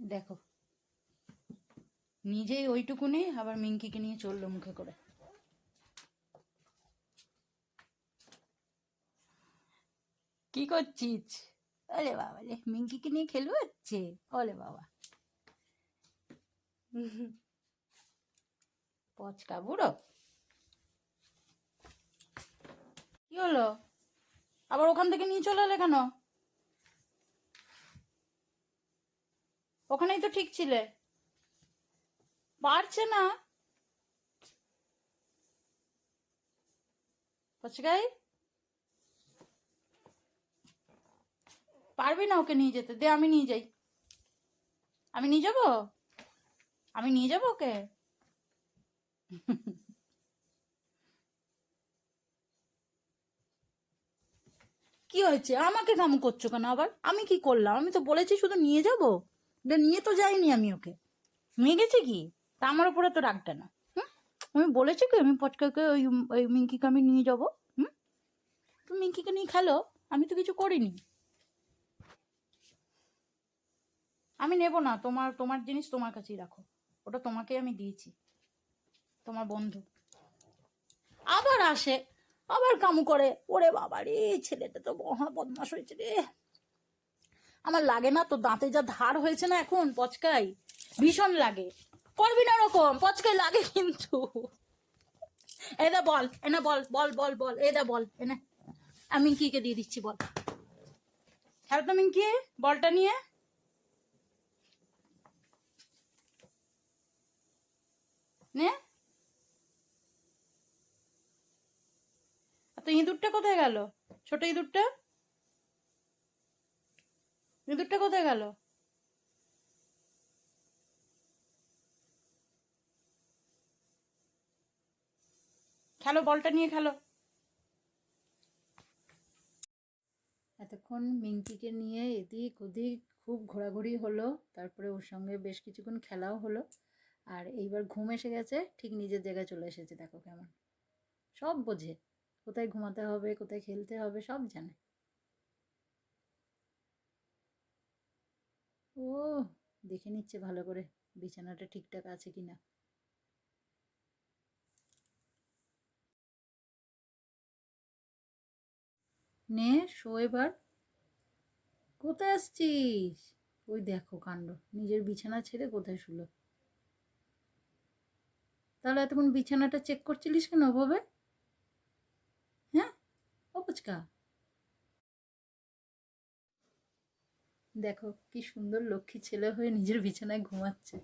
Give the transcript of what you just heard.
দেখো। নিজেই ওইটুকু ওইটুকুনি আবার মিঙ্কিকে নিয়ে চলল মুখে করে। কি করছিস? ওলে বাবা রে মিঙ্কিকে নিয়ে খেলব হচ্ছে? ওলে বাবা। পচকা বুড়ো। কি হলো? আবার ওখান থেকে নিয়ে চলে এলে কেন? ওখানেই তো ঠিক ছিলে। পারছে না। পারবি না ওকে নিয়ে যেতে, দে আমি নিয়ে যাই। আমি নিয়ে যাব? আমি নিয়ে যাব ওকে? কি হয়েছে? আমাকে কাম করছ কেন আবার? আমি কি করলাম? আমি তো বলেছি শুধু নিয়ে যাব? এটা নিয়ে তো যাইনি আমি ওকে। নিয়ে গেছে কি? তা আমার উপরে তো রাগটা না হুম? আমি বলেছি কি, আমি পটকাকে ওই ওই মিঙ্কিকে আমি নিয়ে যাব। হুম? তুমি মিঙ্কিকে নিয়ে খেলো, আমি তো কিছু করিনি। আমি নেব না, তোমার তোমার জিনিস তোমার কাছেই রাখো। ওটা তোমাকে আমি দিয়েছি, তোমার বন্ধু। আবার আসে, আবার কামু করে, ওরে বাবা রে ছেলেটা তো মহা বদমাস হয়েছে রে। আমার লাগে না তো দাঁতে যা ধার হয়েছে না এখন, পচকাই। ভীষণ লাগে। করবি না ওরকম, পচকাই লাগে কিন্তু। এদা বল এনা বল বল বল বল এদা বল এনে আমি মিঙ্কিকে দিয়ে দিচ্ছি, বল। খেলো তো মিঙ্কি, বলটা নিয়ে। নে। তো ইঁদুরটা কোথায় গেল? ছোট ইঁদুরটা? ইঁদুরটা কোথায় গেল? খেলো, বলটা নিয়ে খেলো। এতক্ষণ মিঙ্কিকে নিয়ে এদিক ওদিক খুব ঘোরাঘুরি হলো, তারপরে ওর সঙ্গে বেশ কিছুক্ষণ খেলাও হলো। আর এইবার ঘুম এসে গেছে, ঠিক নিজের জায়গায় চলে এসেছে, দেখো কেমন। সব বোঝে, কোথায় ঘুমাতে হবে, কোথায় খেলতে হবে, সব জানে ও দেখে নিচ্ছে ভালো করে বিছানাটা ঠিকঠাক আছে কিনা। নে, শো এবার। কোথায় আসছিস? ওই দেখো কাণ্ড, নিজের বিছানা ছেড়ে কোথায় শুলো? তাহলে এতক্ষণ বিছানাটা চেক করছিলিস কেন ওভাবে হ্যাঁ? ও পুচকা দেখো কি সুন্দর লক্ষ্মী ছেলে হয়ে নিজের বিছানায় ঘুমাচ্ছে।